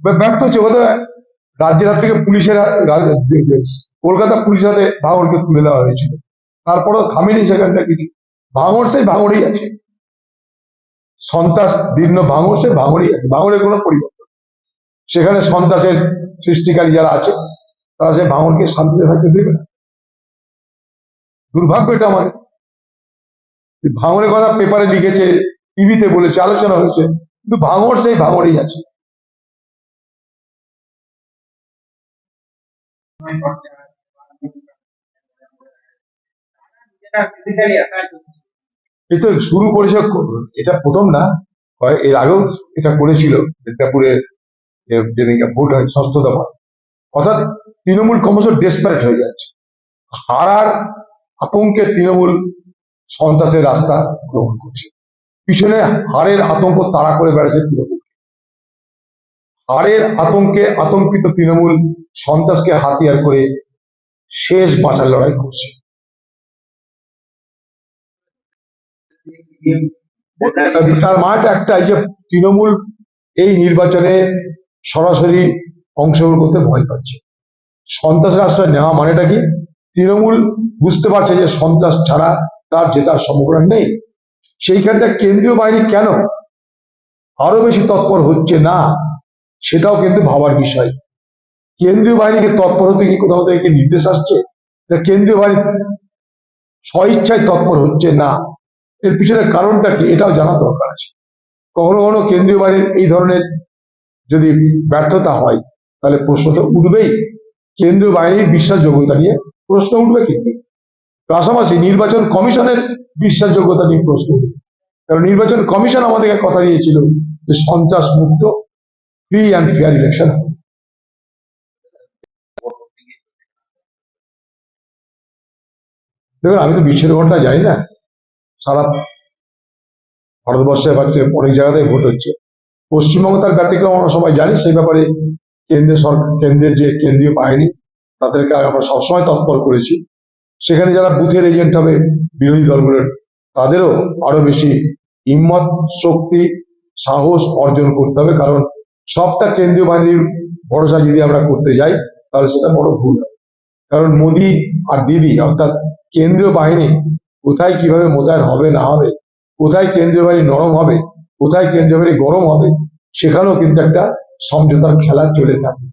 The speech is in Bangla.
ব্যর্থ হচ্ছে বোধ রাজ্যের হাত থেকে পুলিশের কলকাতা পুলিশের হাতে ভাঙড়কে তুলে দেওয়া হয়েছিল। তারপরেও থামেনি সেখানটা কিছু। ভাঙড় সেই ভাঙড়েই আছে। সন্ত্রাস দীর্ণ ভাঙড় সে ভাঙড়েই আছে। ভাঙড়ের কোনো পরিবর্তন সেখানে সন্ত্রাসের সৃষ্টিকারী যারা আছে, তারা সে ভাঙড়কে শান্তিতে থাকতে দেবে না। দুর্ভাগ্য এটা আমাদের। ভাঙড়ের কথা পেপারে লিখেছে টিভিতে বলেছে আলোচনা হয়েছে কিন্তু ভাঙড় সেই ভাঙড়েই আছে। তো শুরু করেছে এটা প্রথম না এর আগেও এটা করেছিল মিদনাপুরে এ, ভোট হয় ষষ্ঠ দফা। অর্থাৎ তৃণমূল ক্রমশ ডেসপারেট হয়ে যাচ্ছে। হারার আতঙ্কে তৃণমূল সন্ত্রাসের রাস্তা গ্রহণ করছে। পিছনে হারের আতঙ্ক তাড়া করে বেড়াচ্ছে তৃণমূল। হারের আতঙ্কে আতঙ্কিত তৃণমূল সন্ত্রাসকে হাতিয়ার করে শেষ বাঁচার লড়াই করছে। তার মাঠ একটাই যে তৃণমূল এই নির্বাচনে সরাসরি অংশগ্রহণ করতে ভয় পাচ্ছে। সন্ত্রাসের আশ্রয় নেওয়া মানেটা কি? তৃণমূল বুঝতে পারছে যে সন্ত্রাস ছাড়া তার জেতার সম্ভাবনা নেই। সেইখানটা কেন্দ্রীয় বাহিনী কেন? আরও বেশি তৎপর হচ্ছে না? সেটাও কিন্তু ভাবার বিষয়। কেন্দ্রীয় বাহিনীকে তৎপর হতে কি কোথাও থেকে নির্দেশ আসছে? কেন্দ্রীয় বাহিনী স্বইচ্ছায় তৎপর হচ্ছে না। এর পিছনে কারণটা কি? এটাও জানা দরকার আছে। কখনো কখনো কেন্দ্রীয় বাহিনীর এই ধরনের যদি ব্যর্থতা হয়, তাহলে প্রশ্নটা উঠবেই। কেন্দ্রীয় বাহিনীর বিশ্বাসযোগ্যতা নিয়ে প্রশ্ন উঠবে কিন্তু। পাশাপাশি নির্বাচন কমিশনের বিশ্বাসযোগ্যতা নিয়ে প্রশ্ন। কারণ নির্বাচন কমিশন আমাদেরকে কথা দিয়েছিল যে সন্ত্রাস মুক্ত ফ্রি অ্যান্ড ফেয়ার ইলেকশন দেখুন, আমি তো বিশ্বের ঘটনা জানি না। সারা ভারতবর্ষে অনেক জায়গাতেই ভোট হচ্ছে। পশ্চিমবঙ্গ তার ব্যতিক্রম, আমরা সবাই জানি, সেই ব্যাপারে কেন্দ্রের সরকার, কেন্দ্রের যে কেন্দ্রীয় বাহিনী, তাদেরকে আমরা সবসময় তৎপর করেছি। সেখানে যারা বুথের এজেন্ট হবে, বিরোধী দলগুলোর, তাদেরও আরও বেশি হিম্মত, শক্তি, সাহস অর্জন করতে হবে কারণ সবটা কেন্দ্রীয় বাহিনীর ভরসা যদি আমরা করতে যাই, তাহলে সেটা বড় ভুল। কারণ মোদি আর দিদি, অর্থাৎ কেন্দ্রীয় বাহিনী কোথায় কীভাবে মোতায়েন হবে, না হবে, কোথায় কেন্দ্রীয় বাহিনী নরম হবে, কোথায় কেন্দ্রীয় বাহিনী গরম হবে, সেখানেও কিন্তু একটা সমঝোতার খেলা চলে থাকে